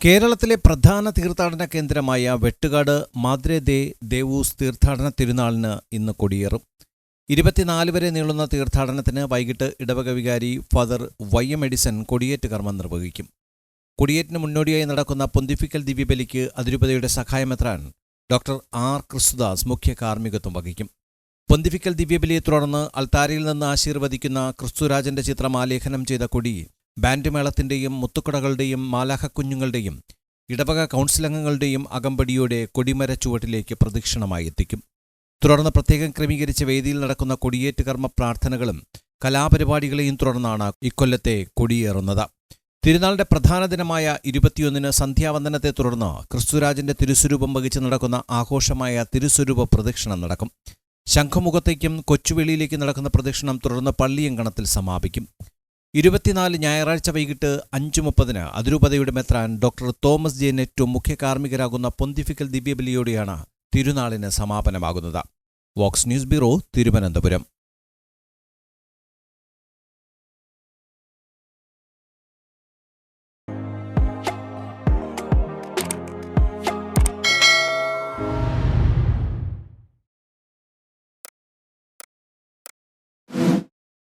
കേരളത്തിലെ പ്രധാന തീർത്ഥാടന കേന്ദ്രമായ വെട്ടുകാട് മാദ്രേ ദേ ദേവൂസ് തീർത്ഥാടന തിരുനാളിന് ഇന്ന് കൊടിയേറും. ഇരുപത്തിനാല് വരെ നീളുന്ന തീർത്ഥാടനത്തിന് വൈകിട്ട് ഇടവക വികാരി ഫാദർ വൈ എം എഡിസൺ കൊടിയേറ്റ് കർമ്മം നിർവഹിക്കും. കൊടിയേറ്റിന് മുന്നോടിയായി നടക്കുന്ന പൊന്തിഫിക്കൽ ദിവ്യബലിക്ക് അതിരൂപതയുടെ സഹായമെത്രാൻ ഡോക്ടർ ആർ. ക്രിസ്തുദാസ് മുഖ്യ കാർമ്മികത്വം വഹിക്കും. പൊന്തിഫിക്കൽ ദിവ്യബലിയെ തുടർന്ന് അൽത്താരയിൽ നിന്ന് ആശീർവദിക്കുന്ന ക്രിസ്തുരാജന്റെ ചിത്രം ആലേഖനം ചെയ്ത കൊടി ബാൻഡ് മേളത്തിന്റെയും മുത്തുക്കടകളുടെയും മാലാഹക്കുഞ്ഞുങ്ങളുടെയും ഇടവക കൗൺസിലംഗങ്ങളുടെയും അകമ്പടിയോടെ കൊടിമര ചുവട്ടിലേക്ക് പ്രദക്ഷിണമായി എത്തിക്കും. തുടർന്ന് പ്രത്യേകം ക്രമീകരിച്ച വേദിയിൽ നടക്കുന്ന കൊടിയേറ്റ് കർമ്മ പ്രാർത്ഥനകളും കലാപരിപാടികളെയും തുടർന്നാണ് ഇക്കൊല്ലത്തെ കൊടിയേറുന്നത്. തിരുനാളിന്റെ പ്രധാന ദിനമായ ഇരുപത്തിയൊന്നിന് സന്ധ്യാവന്ദനത്തെ തുടർന്ന് ക്രിസ്തുരാജിന്റെ തിരുസ്വരൂപം വഹിച്ച് നടക്കുന്ന ആഘോഷമായ തിരുസ്വരൂപ പ്രദക്ഷിണം നടക്കും. ശംഖുമുഖത്തേക്കും കൊച്ചുവേളിയിലേക്കും നടക്കുന്ന പ്രദക്ഷിണം തുടർന്ന് പള്ളിയങ്കണത്തിൽ സമാപിക്കും. ഇരുപത്തിനാല് ഞായറാഴ്ച വൈകിട്ട് അഞ്ചു മുപ്പതിന് അതിരൂപതയുടെ മെത്രാൻ ഡോക്ടർ തോമസ് ജെ നെറ്റു മുഖ്യ കാർമ്മികരാകുന്ന പൊന്തിഫിക്കൽ ദിവ്യബലിയോടെയാണ് തിരുനാളിന് സമാപനമാകുന്നത്. Vox news bureau Thiruvananthapuram.